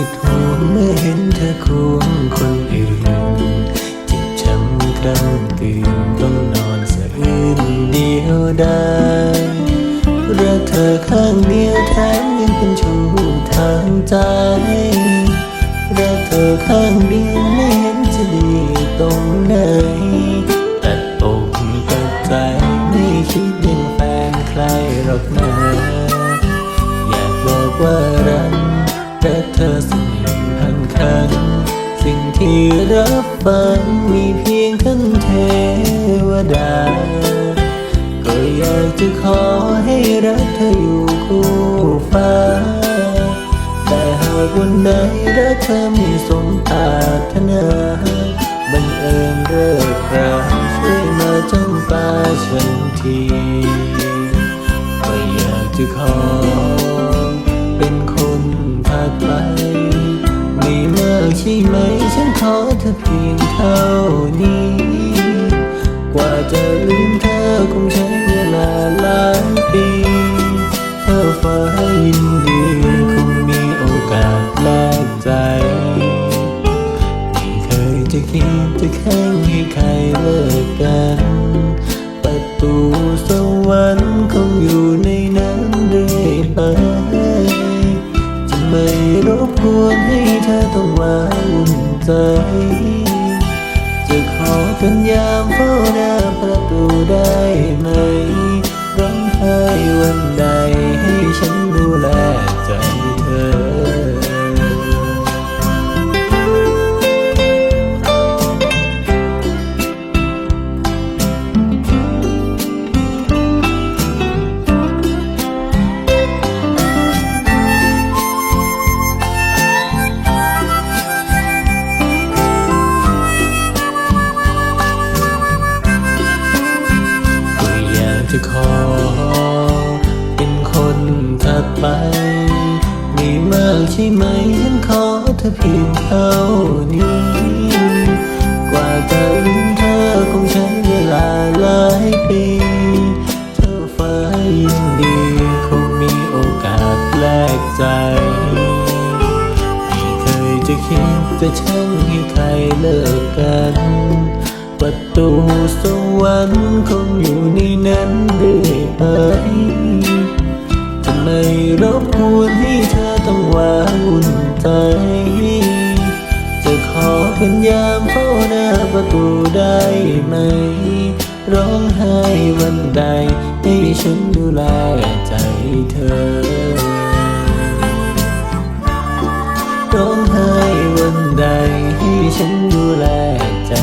ิทธิ์ห่วเมื่อเห็นเธอควงคนอื่นเจ็บช้ำกล้ำตื่นต้องนอนสะอื้นเดียวดายรักเธอข้างเดียวแถมยังเป็นชู้ทางใจรักเธอข้างเดียวไม่เห็นจะดีตรงไหนแต่อกตัดใจไม่คิดยังแฟนใครหรอกนะอยากบอกว่ารัก รักเธอสักหนึ่งพันครั้ง สิ่งที่รับฟังมีเพียงท่านเทวดา ก็อยากจะขอให้รักเธออยู่คู่ฟ้า แต่หากวันใดรักเธอไม่สมปรารถนาบังเอิญเลิกราช่วยมาจ้องตาฉันที ก็อยากจะขอ ช่ไหม ฉันขอเธอเพียงเท่านี้ กว่าจะลืมเธอคงใช้เวลาหลายปี เธอฟ้ายินดีคงมีโอกาสแลกใจ ไม่เคยจะคิดจะแข่งให้ใครเลิกกัน ประตูสวรรค์คงอยู่ใน ใจ จะขอเป็นยามเฝ้าหน้าประตูได้ไหม จะขอ เป็นคนถัดไปม่มากใช่ไหมฉันขอเธอเพียงเท่านี้ กว่าจะลืมเธอคงใช้เวลาหลายปี เธอฟ้ายินดีคงมีโอกาสแลกใจไม่เคยจะคิดจะช่างให้ใครเลิกกันประตูสวรรค์คงอยู่ อุ่นใจ จะขอเป็นยามเฝ้าหน้าประตูได้ไหม ร้องไห้วันใด ให้ฉันดูแลใจเธอ ร้องไห้วันใด ให้ฉันดูแลใจ